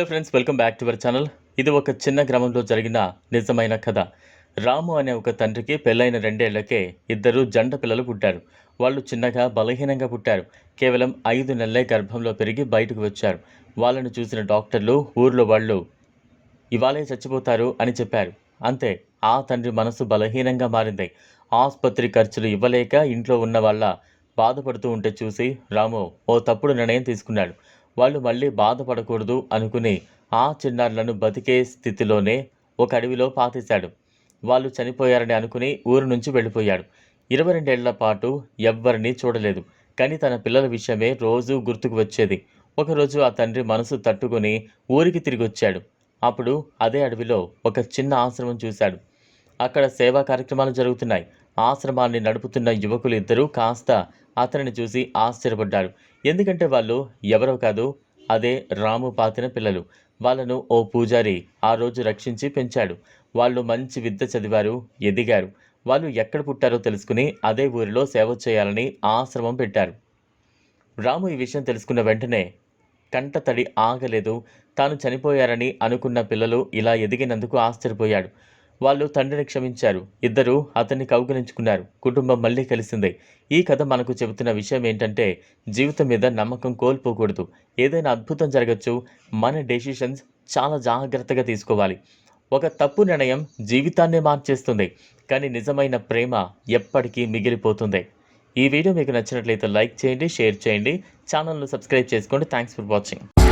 Hello friends welcome back to our channel ఇది ఒక చిన్న గ్రామంలో జరిగిన నిజమైన కథ. రాము అనే ఒక తండ్రికి పెళ్ళైన రెండేళ్ళకే ఇద్దరు జంట పిల్లలు పుట్టారు. వాళ్ళు చిన్నగా బలహీనంగా పుట్టారు. కేవలం ఐదు నెలలే గర్భంలో పెరిగి బయటకు వచ్చారు. వాళ్ళను చూసిన డాక్టర్లు ఊర్లో వాళ్ళు ఇవాళే చచ్చిపోతారు అని చెప్పారు. అంతే ఆ తండ్రి మనసు బలహీనంగా మారింది. ఆసుపత్రి ఖర్చులు ఇవ్వలేక ఇంట్లో ఉన్న వాళ్ళ బాధపడుతూ ఉంటే చూసి రాము ఓ తప్పుడు నిర్ణయం తీసుకున్నాడు. వాళ్ళు మళ్ళీ బాధపడకూడదు అనుకుని ఆ చిన్నారులను బతికే స్థితిలోనే ఒక అడవిలో పాతేశాడు. వాళ్ళు చనిపోయారని అనుకుని ఊరు నుంచి వెళ్ళిపోయాడు. ఇరవై రెండేళ్ళ పాటు ఎవ్వరినీ చూడలేదు. కానీ తన పిల్లల విషయమే రోజూ గుర్తుకు వచ్చేది. ఒకరోజు ఆ తండ్రి మనసు తట్టుకుని ఊరికి తిరిగి వచ్చాడు అప్పుడు అదే అడవిలో ఒక చిన్న ఆశ్రమం చూశాడు. అక్కడ సేవా కార్యక్రమాలు జరుగుతున్నాయి. ఆశ్రమాన్ని నడుపుతున్న యువకులు ఇద్దరూ కాస్త అతనిని చూసి ఆశ్చర్యపడ్డారు. ఎందుకంటే వాళ్ళు ఎవరో కాదు అదే రాము పాతిన పిల్లలు. వాళ్ళను ఓ పూజారి ఆ రోజు రక్షించి పెంచాడు. వాళ్ళు మంచి విద్య చదివారు ఎదిగారు. వాళ్ళు ఎక్కడ పుట్టారో తెలుసుకుని అదే ఊరిలో సేవ చేయాలని ఆశ్రమం పెట్టారు. రాము ఈ విషయం తెలుసుకున్న వెంటనే కంట తడి ఆగలేదు. తాను చనిపోయారని అనుకున్న పిల్లలు ఇలా ఎదిగినందుకు ఆశ్చర్యపోయాడు. వాళ్ళు తండ్రిని క్షమించారు. ఇద్దరు అతన్ని కౌగిలించుకున్నారు. కుటుంబం మళ్ళీ కలిసింది. ఈ కథ మనకు చెబుతున్న విషయం ఏంటంటే జీవితం మీద నమ్మకం కోల్పోకూడదు. ఏదైనా అద్భుతం జరగచ్చు. మన డెసిషన్స్ చాలా జాగ్రత్తగా తీసుకోవాలి. ఒక తప్పు నిర్ణయం జీవితాన్నే మార్చేస్తుంది. కానీ నిజమైన ప్రేమ ఎప్పటికీ మిగిలిపోతుంది. ఈ వీడియో మీకు నచ్చినట్లయితే లైక్ చేయండి షేర్ చేయండి. ఛానల్ను సబ్స్క్రైబ్ చేసుకోండి. Thanks for watching.